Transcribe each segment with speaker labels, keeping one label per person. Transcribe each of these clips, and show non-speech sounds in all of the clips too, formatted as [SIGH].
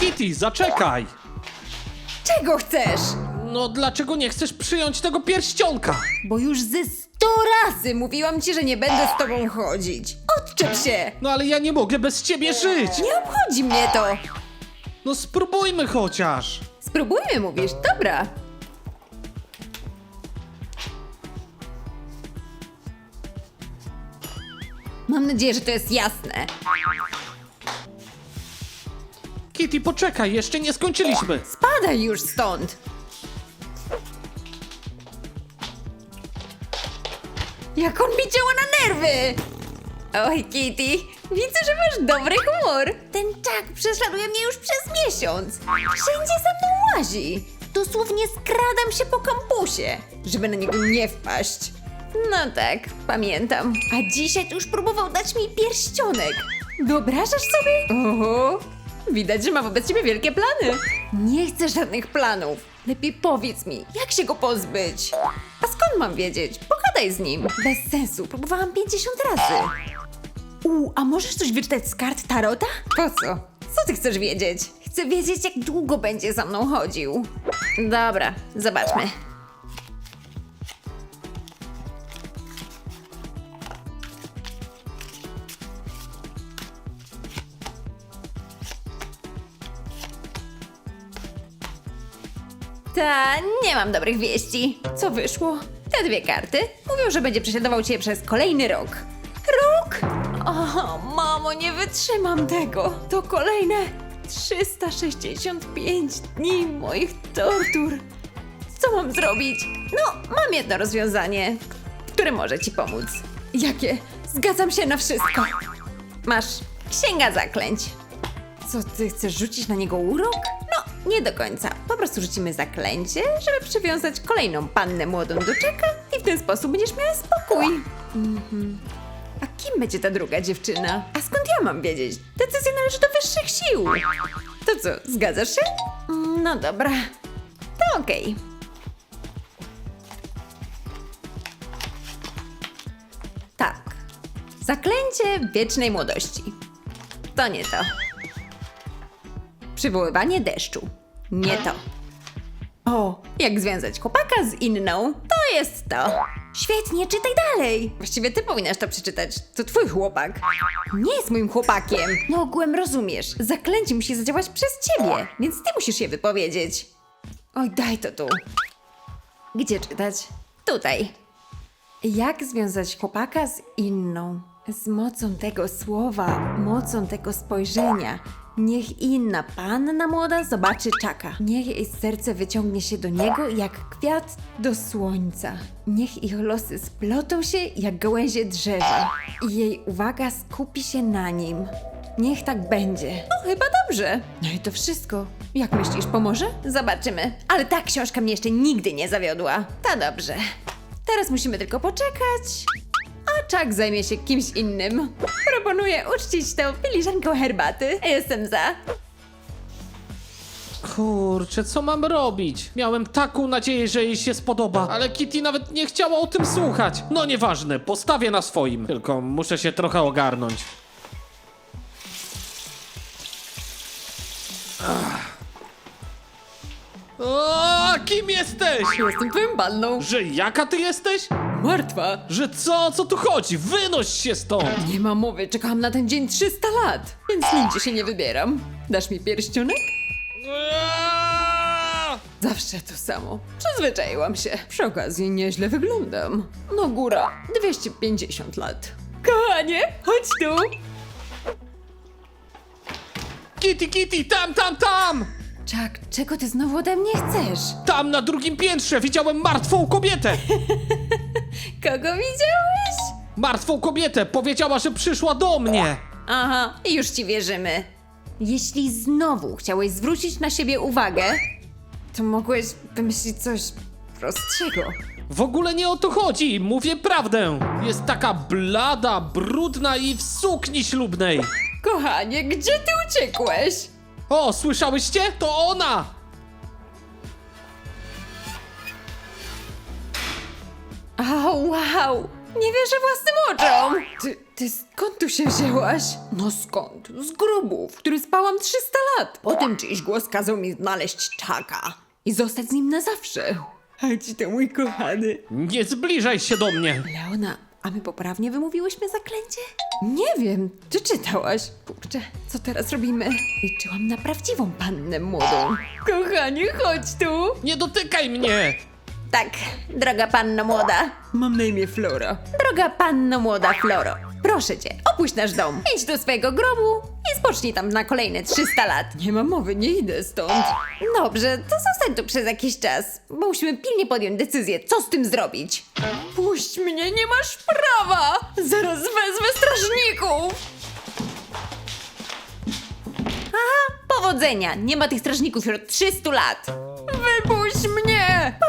Speaker 1: Kitty, zaczekaj!
Speaker 2: Czego chcesz?
Speaker 1: No dlaczego nie chcesz przyjąć tego pierścionka?
Speaker 2: Bo już ze sto razy mówiłam ci, że nie będę z tobą chodzić. Odczep się!
Speaker 1: No ale ja nie mogę bez ciebie żyć!
Speaker 2: Nie obchodzi mnie to!
Speaker 1: No spróbujmy chociaż!
Speaker 2: Spróbujmy, mówisz. Dobra. Mam nadzieję, że to jest jasne.
Speaker 1: Kitty, poczekaj, jeszcze nie skończyliśmy!
Speaker 2: Spadaj już stąd! Jak on mi działa na nerwy! Oj, Kitty, widzę, że masz dobry humor. Ten Chuck prześladuje mnie już przez miesiąc. Wszędzie za mną łazi. Dosłownie skradam się po kampusie, żeby na niego nie wpaść. No tak, pamiętam. A dzisiaj to już próbował dać mi pierścionek. Wyobrażasz sobie? Oho, widać, że ma wobec ciebie wielkie plany. Nie chcę żadnych planów. Lepiej powiedz mi, jak się go pozbyć? A skąd mam wiedzieć? Pogadaj z nim. Bez sensu, próbowałam 50 razy. U, a możesz coś wyczytać z kart Tarota? Po co? Co ty chcesz wiedzieć? Chcę wiedzieć, jak długo będzie za mną chodził. Dobra, zobaczmy. Ta, nie mam dobrych wieści. Co wyszło? Te dwie karty mówią, że będzie prześladował cię przez kolejny rok. Rok? O, mamo, nie wytrzymam tego. To kolejne 365 dni moich tortur. Co mam zrobić? No, mam jedno rozwiązanie, które może ci pomóc. Jakie? Zgadzam się na wszystko. Masz księga zaklęć. Co, ty chcesz rzucić na niego urok? No, nie do końca. Po prostu rzucimy zaklęcie, żeby przywiązać kolejną pannę młodą do czeka i w ten sposób będziesz miała spokój. Mhm. A kim będzie ta druga dziewczyna? A skąd ja mam wiedzieć? Decyzja należy do wyższych sił. To co, zgadzasz się? Mm, No dobra. To okej. Tak. Zaklęcie wiecznej młodości. To nie to. Przywoływanie deszczu. Nie to. O, jak związać chłopaka z inną? To jest to. Świetnie, czytaj dalej. Właściwie ty powinnaś to przeczytać. To twój chłopak. Nie jest moim chłopakiem. No ogółem rozumiesz. Zaklęcie musi zadziałać przez ciebie, więc ty musisz się wypowiedzieć. Oj, daj to tu. Gdzie czytać? Tutaj. Jak związać chłopaka z inną? Z mocą tego słowa, mocą tego spojrzenia. Niech inna panna młoda zobaczy czaka. Niech jej serce wyciągnie się do niego jak kwiat do słońca. Niech ich losy splotą się jak gałęzie drzewa. I jej uwaga skupi się na nim. Niech tak będzie. No, chyba dobrze. No i to wszystko. Jak myślisz, pomoże? Zobaczymy. Ale ta książka mnie jeszcze nigdy nie zawiodła. To dobrze. Teraz musimy tylko poczekać. A Chuck zajmie się kimś innym. Proponuję uczcić tę filiżanką herbaty. Jestem za.
Speaker 1: Kurczę, co mam robić? Miałem taką nadzieję, że jej się spodoba, ale Kitty nawet nie chciała o tym słuchać. No nieważne, postawię na swoim. Tylko muszę się trochę ogarnąć. O, kim jesteś?
Speaker 2: Jestem twoją banną.
Speaker 1: Że jaka ty jesteś?
Speaker 2: Martwa.
Speaker 1: Że co? Co tu chodzi? Wynoś się stąd!
Speaker 2: Nie ma mowy, czekałam na ten dzień 300 lat, więc nigdzie się nie wybieram. Dasz mi pierścionek?
Speaker 1: Aaaa!
Speaker 2: Zawsze to samo. Przyzwyczaiłam się. Przy okazji nieźle wyglądam. No góra, 250 lat. Kochanie, chodź tu.
Speaker 1: Kitty, Kitty, tam, tam, tam!
Speaker 2: Chuck, czego ty znowu ode mnie chcesz?
Speaker 1: Tam na drugim piętrze widziałem martwą kobietę! [LAUGHS]
Speaker 2: Kogo widziałeś?
Speaker 1: Martwą kobietę! Powiedziała, że przyszła do mnie!
Speaker 2: Aha, już ci wierzymy. Jeśli znowu chciałeś zwrócić na siebie uwagę, to mogłeś wymyślić coś prostszego.
Speaker 1: W ogóle nie o to chodzi, mówię prawdę! Jest taka blada, brudna i w sukni ślubnej!
Speaker 2: Kochanie, gdzie ty uciekłeś?
Speaker 1: O, słyszałyście? To ona!
Speaker 2: O, wow! Nie wierzę własnym oczom! Ty, ty skąd tu się wzięłaś? No skąd? Z grobu, w którym spałam 300 lat. Potem czyjś głos kazał mi znaleźć czaka i zostać z nim na zawsze. A ci to mój kochany.
Speaker 1: Nie zbliżaj się do mnie!
Speaker 2: Leona, a my poprawnie wymówiłyśmy zaklęcie? Nie wiem, czy czytałaś? Kurczę, co teraz robimy? Liczyłam na prawdziwą pannę młodą. Kochanie, chodź tu!
Speaker 1: Nie dotykaj mnie!
Speaker 2: Tak, droga panno młoda. Mam na imię Flora. Droga panno młoda Floro, proszę cię, opuść nasz dom. Idź do swojego grobu i spocznij tam na kolejne 300 lat. Nie ma mowy, nie idę stąd. Dobrze, to zostań tu przez jakiś czas, bo musimy pilnie podjąć decyzję, co z tym zrobić. Puść mnie, nie masz prawa! Zaraz wezmę strażników! Aha, powodzenia! Nie ma tych strażników już od 300 lat!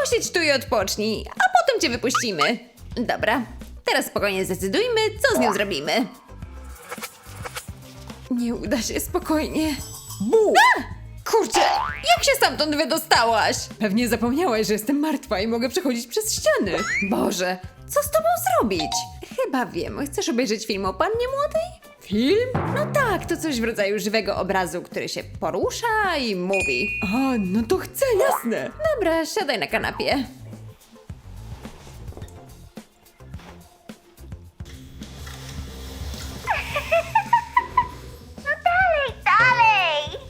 Speaker 2: Posiedź tu i odpocznij, a potem cię wypuścimy. Dobra, teraz spokojnie zdecydujmy, co z nią zrobimy. Nie uda się spokojnie. Bu! Kurczę, jak się stamtąd wydostałaś? Pewnie zapomniałaś, że jestem martwa i mogę przechodzić przez ściany. Boże, co z tobą zrobić? Chyba wiem. Chcesz obejrzeć film o pannie młodej? Film? No tak, to coś w rodzaju żywego obrazu, który się porusza i mówi. A, no to chcę, jasne. Dobra, siadaj na kanapie.
Speaker 3: No dalej, dalej!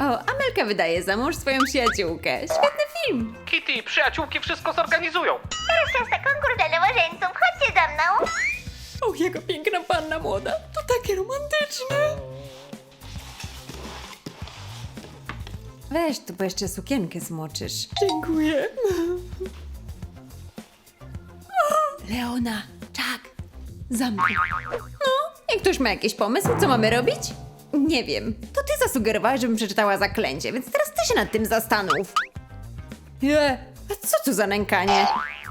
Speaker 2: O, Amelka wydaje za mąż swoją przyjaciółkę. Świetny film.
Speaker 1: Kitty, przyjaciółki wszystko zorganizują.
Speaker 3: Teraz czas na konkurs dla nowożeńców. Chodźcie za mną.
Speaker 2: O, jaka piękna panna młoda. To takie romantyczne. Weź tu, bo jeszcze sukienkę zmoczysz. Dziękuję. Leona, czak, zamknij. No, jak ktoś ma jakiś pomysł, co mamy robić? Nie wiem. To ty zasugerowałaś, żebym przeczytała zaklęcie, więc teraz ty się nad tym zastanów. Nie, a co to za nękanie?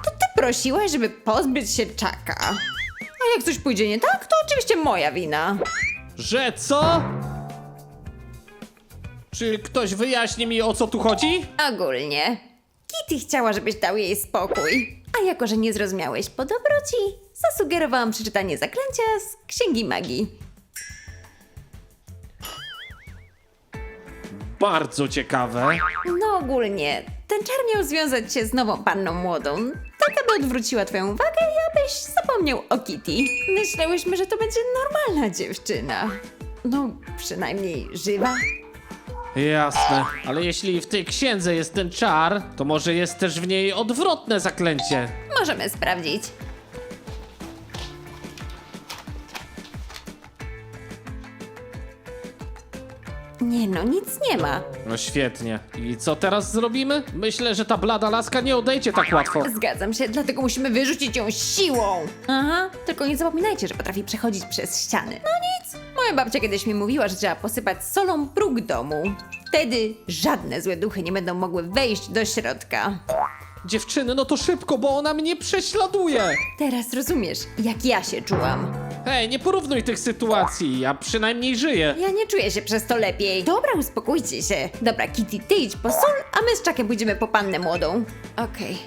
Speaker 2: To ty prosiłaś, żeby pozbyć się czaka. A jak coś pójdzie nie tak, to oczywiście moja wina.
Speaker 1: Że co? Czy ktoś wyjaśni mi o co tu chodzi?
Speaker 2: Ogólnie. Kitty chciała, żebyś dał jej spokój. A jako, że nie zrozumiałeś po dobroci, zasugerowałam przeczytanie zaklęcia z Księgi Magii.
Speaker 1: Bardzo ciekawe.
Speaker 2: No ogólnie, ten czar miał związać się z nową panną młodą, tak aby odwróciła twoją uwagę i abyś zapomniał o Kitty. Myślałyśmy, że to będzie normalna dziewczyna. No, przynajmniej żywa.
Speaker 1: Jasne, ale jeśli w tej księdze jest ten czar, to może jest też w niej odwrotne zaklęcie.
Speaker 2: Możemy sprawdzić. Nie no, nic nie ma.
Speaker 1: No świetnie. I co teraz zrobimy? Myślę, że ta blada laska nie odejdzie tak łatwo.
Speaker 2: Zgadzam się, dlatego musimy wyrzucić ją siłą. Aha, tylko nie zapominajcie, że potrafi przechodzić przez ściany. No nic. Moja babcia kiedyś mi mówiła, że trzeba posypać solą próg domu. Wtedy żadne złe duchy nie będą mogły wejść do środka.
Speaker 1: Dziewczyny, no to szybko, bo ona mnie prześladuje.
Speaker 2: Teraz rozumiesz, jak ja się czułam.
Speaker 1: Hej, nie porównuj tych sytuacji, ja przynajmniej żyję.
Speaker 2: Ja nie czuję się przez to lepiej. Dobra, uspokójcie się. Dobra, Kitty, ty idź po sól, a my z Czakiem pójdziemy po pannę młodą. Okej.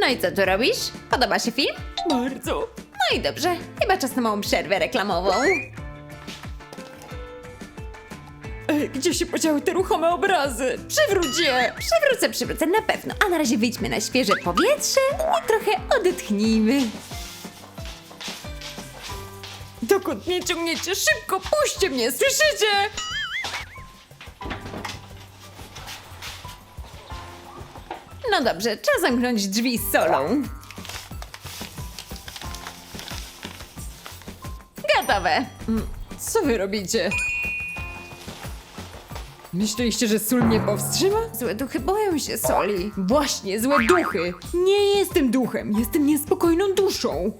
Speaker 2: No i co tu robisz? Podoba się film? Bardzo. No i dobrze, chyba czas na małą przerwę reklamową. Gdzie się podziały te ruchome obrazy? Przywróć je! Przywrócę, przywrócę, na pewno. A na razie wyjdźmy na świeże powietrze i trochę odetchnijmy. Dokąd mnie ciągniecie? Szybko, puśćcie mnie, słyszycie? No dobrze, czas zamknąć drzwi z solą. Gotowe. Co wy robicie? Myśleliście, że sól mnie powstrzyma? Złe duchy boją się soli. Właśnie, złe duchy. Nie jestem duchem, jestem niespokojną duszą.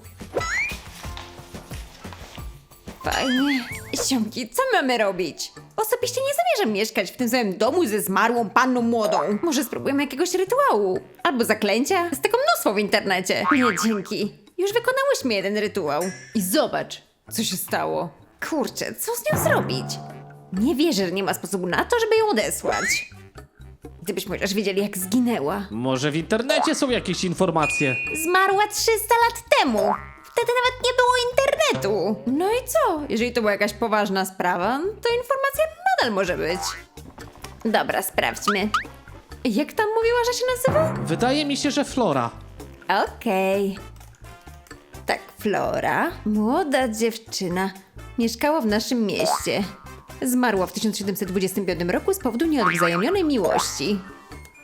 Speaker 2: Fajnie. Siomki, co mamy robić? Osobiście nie zamierzam mieszkać w tym samym domu ze zmarłą panną młodą. Może spróbujemy jakiegoś rytuału. Albo zaklęcia. Jest tego mnóstwo w internecie. Nie, dzięki. Już wykonałyśmy jeden rytuał. I zobacz, co się stało. Kurczę, co z nią zrobić? Nie wierzę, że nie ma sposobu na to, żeby ją odesłać. Gdybyśmy chociaż wiedzieli, jak zginęła.
Speaker 1: Może w internecie są jakieś informacje?
Speaker 2: Zmarła 300 lat temu. Wtedy nawet nie było internetu. No i co? Jeżeli to była jakaś poważna sprawa, to informacja nadal może być. Dobra, sprawdźmy. Jak tam mówiła, że się nazywa?
Speaker 1: Wydaje mi się, że Flora.
Speaker 2: Okej. Tak, Flora, młoda dziewczyna, mieszkała w naszym mieście. Zmarła w 1725 roku z powodu nieodwzajemnionej miłości.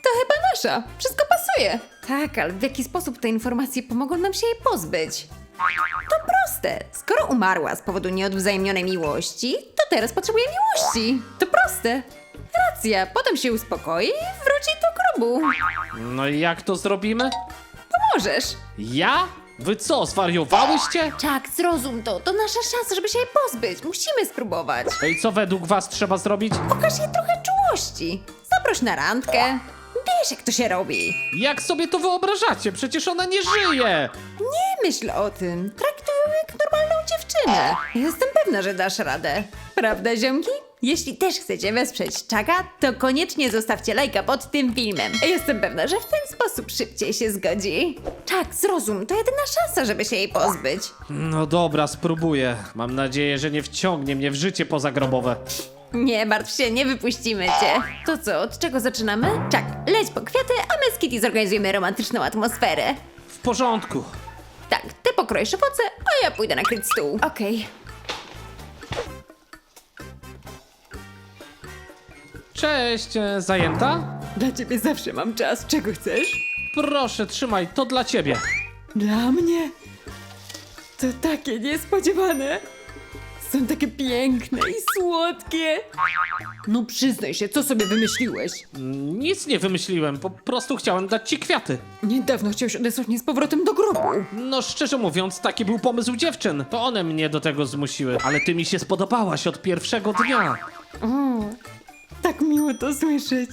Speaker 2: To chyba nasza. Wszystko pasuje. Tak, ale w jaki sposób te informacje pomogą nam się jej pozbyć? To proste. Skoro umarła z powodu nieodwzajemnionej miłości, to teraz potrzebuje miłości. To proste. Racja, potem się uspokoi i wróci do grobu.
Speaker 1: No i jak to zrobimy?
Speaker 2: Możesz.
Speaker 1: Ja? Wy co, zwariowałyście?
Speaker 2: Tak, zrozum to. To nasza szansa, żeby się jej pozbyć. Musimy spróbować.
Speaker 1: I co według was trzeba zrobić?
Speaker 2: Pokaż jej trochę czułości. Zaproś na randkę. Wiesz, jak to się robi.
Speaker 1: Jak sobie to wyobrażacie? Przecież ona nie żyje!
Speaker 2: Nie myśl o tym. Traktuj ją jak normalną dziewczynę. Jestem pewna, że dasz radę. Prawda, ziomki? Jeśli też chcecie wesprzeć Czaka, to koniecznie zostawcie lajka pod tym filmem. Jestem pewna, że w ten sposób szybciej się zgodzi. Czak, zrozum, to jedyna szansa, żeby się jej pozbyć.
Speaker 1: No dobra, spróbuję. Mam nadzieję, że nie wciągnie mnie w życie pozagrobowe.
Speaker 2: Nie martw się, nie wypuścimy cię. To co, od czego zaczynamy? Czak, leć po kwiaty, a my z Kitty zorganizujemy romantyczną atmosferę.
Speaker 1: W porządku.
Speaker 2: Tak, ty pokroisz owoce, a ja pójdę nakryć stół. Okej.
Speaker 1: Cześć, e, zajęta?
Speaker 2: Dla ciebie zawsze mam czas. Czego chcesz?
Speaker 1: Proszę, trzymaj, to dla ciebie.
Speaker 2: Dla mnie? To takie niespodziewane. Są takie piękne i słodkie. No przyznaj się, co sobie wymyśliłeś?
Speaker 1: Nic nie wymyśliłem, po prostu chciałem dać ci kwiaty.
Speaker 2: Niedawno chciałeś odesłać mnie z powrotem do grobu.
Speaker 1: No szczerze mówiąc, taki był pomysł dziewczyn. To one mnie do tego zmusiły. Ale ty mi się spodobałaś od pierwszego dnia.
Speaker 2: Tak miło to słyszeć.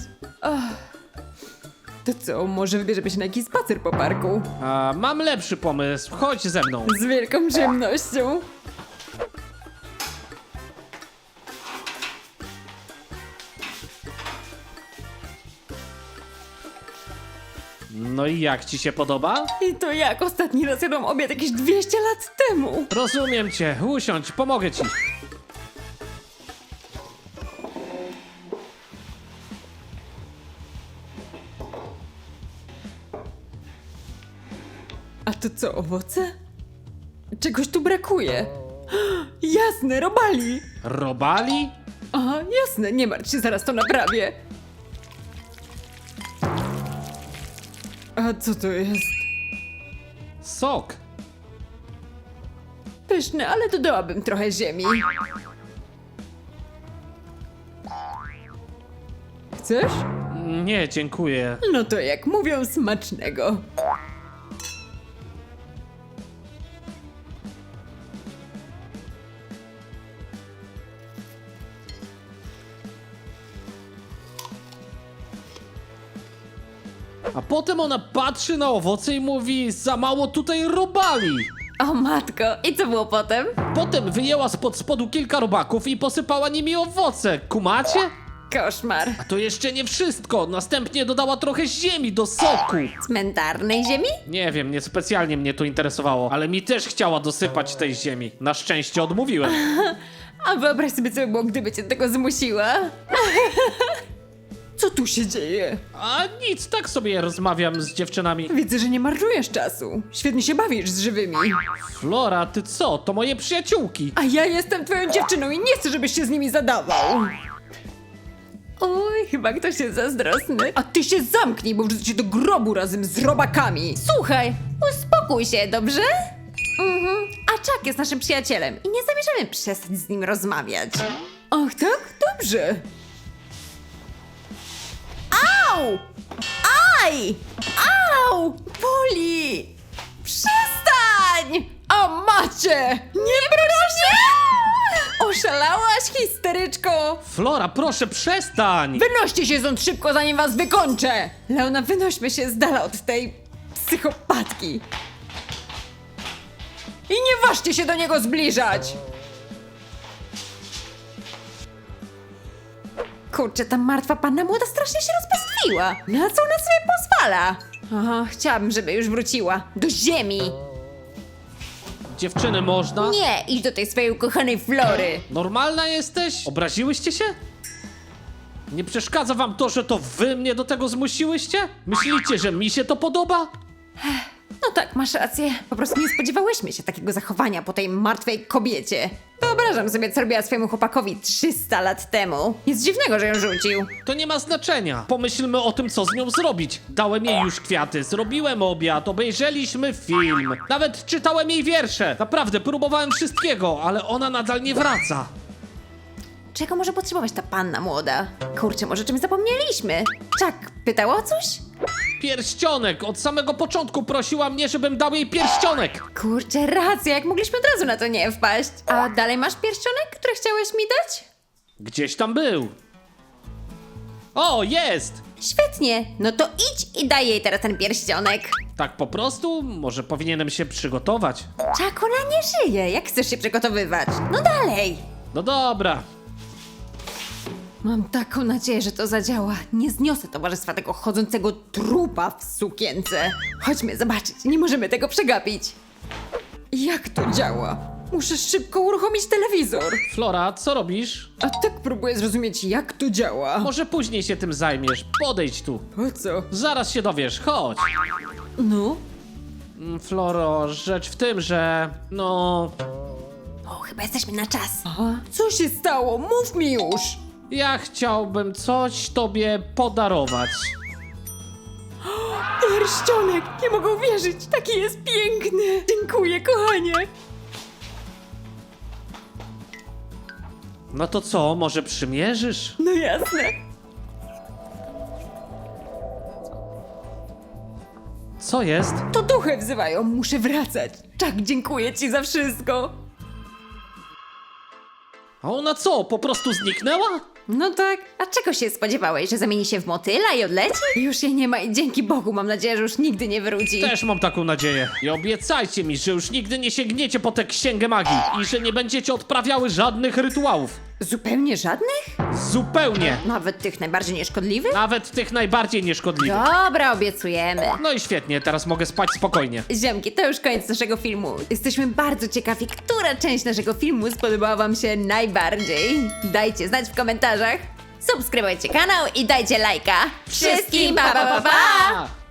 Speaker 2: To co, może wybierzemy się na jakiś spacer po parku?
Speaker 1: A mam lepszy pomysł, chodź ze mną.
Speaker 2: Z wielką przyjemnością.
Speaker 1: No i jak ci się podoba?
Speaker 2: I to jak ostatni raz jadłam obiad jakieś 200 lat temu.
Speaker 1: Rozumiem cię, usiądź, pomogę ci.
Speaker 2: To co, owoce? Czegoś tu brakuje. [GASPS] Jasne, robali.
Speaker 1: Robali?
Speaker 2: Aha, jasne, nie martw się, zaraz to naprawię. A co to jest?
Speaker 1: Sok.
Speaker 2: Pyszne, ale dodałabym trochę ziemi. Chcesz?
Speaker 1: Nie, dziękuję.
Speaker 2: No to jak mówią, smacznego.
Speaker 1: A potem ona patrzy na owoce i mówi, za mało tutaj robali.
Speaker 2: O matko, i co było potem?
Speaker 1: Potem wyjęła spod spodu kilka robaków i posypała nimi owoce. Kumacie?
Speaker 2: Koszmar.
Speaker 1: A to jeszcze nie wszystko. Następnie dodała trochę ziemi do soku.
Speaker 2: Cmentarnej ziemi?
Speaker 1: Nie wiem, nie specjalnie mnie to interesowało, ale mi też chciała dosypać tej ziemi. Na szczęście odmówiłem. [LAUGHS]
Speaker 2: A wyobraź sobie, co by było, gdyby cię do tego zmusiła. [LAUGHS] Co tu się dzieje?
Speaker 1: A nic, tak sobie rozmawiam z dziewczynami.
Speaker 2: Widzę, że nie marnujesz czasu. Świetnie się bawisz z żywymi.
Speaker 1: Flora, ty co? To moje przyjaciółki.
Speaker 2: A ja jestem twoją dziewczyną i nie chcę, żebyś się z nimi zadawał. Oj, chyba ktoś jest zazdrosny. A ty się zamknij, bo wrzucę cię do grobu razem z robakami. Słuchaj, uspokój się, dobrze? Mhm. A Chuck jest naszym przyjacielem i nie zamierzamy przestać z nim rozmawiać. Ach tak? Dobrze. Au! Aj! Au! Boli! Przestań! O macie! Nie proszę! Oszalałaś, histeryczko!
Speaker 1: Flora, proszę przestań!
Speaker 2: Wynoście się stąd szybko, zanim was wykończę! Leona, wynośmy się z dala od tej psychopatki. I nie ważcie się do niego zbliżać! Kurczę, ta martwa panna młoda strasznie się rozpastwiła. Na co ona sobie pozwala? Aha, chciałabym, żeby już wróciła. Do ziemi!
Speaker 1: Dziewczyny, można?
Speaker 2: Nie, idź do tej swojej ukochanej Flory.
Speaker 1: Normalna jesteś? Obraziłyście się? Nie przeszkadza wam to, że to wy mnie do tego zmusiłyście? Myślicie, że mi się to podoba?
Speaker 2: No tak, masz rację. Po prostu nie spodziewałyśmy się takiego zachowania po tej martwej kobiecie. Wyobrażam sobie, co robiła swojemu chłopakowi 300 lat temu. Nic dziwnego, że ją rzucił.
Speaker 1: To nie ma znaczenia. Pomyślmy o tym, co z nią zrobić. Dałem jej już kwiaty, zrobiłem obiad, obejrzeliśmy film. Nawet czytałem jej wiersze. Naprawdę, próbowałem wszystkiego, ale ona nadal nie wraca.
Speaker 2: Czego może potrzebować ta panna młoda? Kurczę, może czymś zapomnieliśmy? Czak, pytała o coś?
Speaker 1: Pierścionek! Od samego początku prosiła mnie, żebym dał jej pierścionek!
Speaker 2: Kurczę, racja, jak mogliśmy od razu na to nie wpaść. A dalej masz pierścionek, który chciałeś mi dać?
Speaker 1: Gdzieś tam był. O, jest!
Speaker 2: Świetnie, no to idź i daj jej teraz ten pierścionek.
Speaker 1: Tak po prostu? Może powinienem się przygotować?
Speaker 2: Czak, ona nie żyje, jak chcesz się przygotowywać? No dalej.
Speaker 1: No dobra.
Speaker 2: Mam taką nadzieję, że to zadziała. Nie zniosę towarzystwa tego chodzącego trupa w sukience. Chodźmy zobaczyć, nie możemy tego przegapić. Jak to działa? Muszę szybko uruchomić telewizor.
Speaker 1: Flora, co robisz?
Speaker 2: A tak próbuję zrozumieć, jak to działa.
Speaker 1: Może później się tym zajmiesz. Podejdź tu.
Speaker 2: Po co?
Speaker 1: Zaraz się dowiesz, chodź.
Speaker 2: No?
Speaker 1: Mm, Floro, rzecz w tym, że... No...
Speaker 2: O, chyba jesteśmy na czas. Aha. Co się stało? Mów mi już!
Speaker 1: Ja chciałbym coś tobie podarować. [GASPS]
Speaker 2: Pierścionek! Nie mogę uwierzyć! Taki jest piękny! Dziękuję, kochanie!
Speaker 1: No to co, może przymierzysz?
Speaker 2: No jasne.
Speaker 1: Co jest?
Speaker 2: To duchy wzywają, muszę wracać. Czak, dziękuję ci za wszystko.
Speaker 1: A ona co, po prostu zniknęła?
Speaker 2: No tak. A czego się spodziewałeś, że zamieni się w motyla i odleci? Już jej nie ma i dzięki Bogu mam nadzieję, że już nigdy nie wróci.
Speaker 1: Też mam taką nadzieję. I obiecajcie mi, że już nigdy nie sięgniecie po tę księgę magii i że nie będziecie odprawiały żadnych rytuałów.
Speaker 2: Zupełnie żadnych?
Speaker 1: Zupełnie.
Speaker 2: Nawet tych najbardziej nieszkodliwych?
Speaker 1: Nawet tych najbardziej nieszkodliwych.
Speaker 2: Dobra, obiecujemy.
Speaker 1: No i świetnie, teraz mogę spać spokojnie.
Speaker 2: Ziomki, to już koniec naszego filmu. Jesteśmy bardzo ciekawi, która część naszego filmu spodobała wam się najbardziej. Dajcie znać w komentarzach. Subskrybujcie kanał i dajcie lajka. Wszystkim pa pa pa! pa!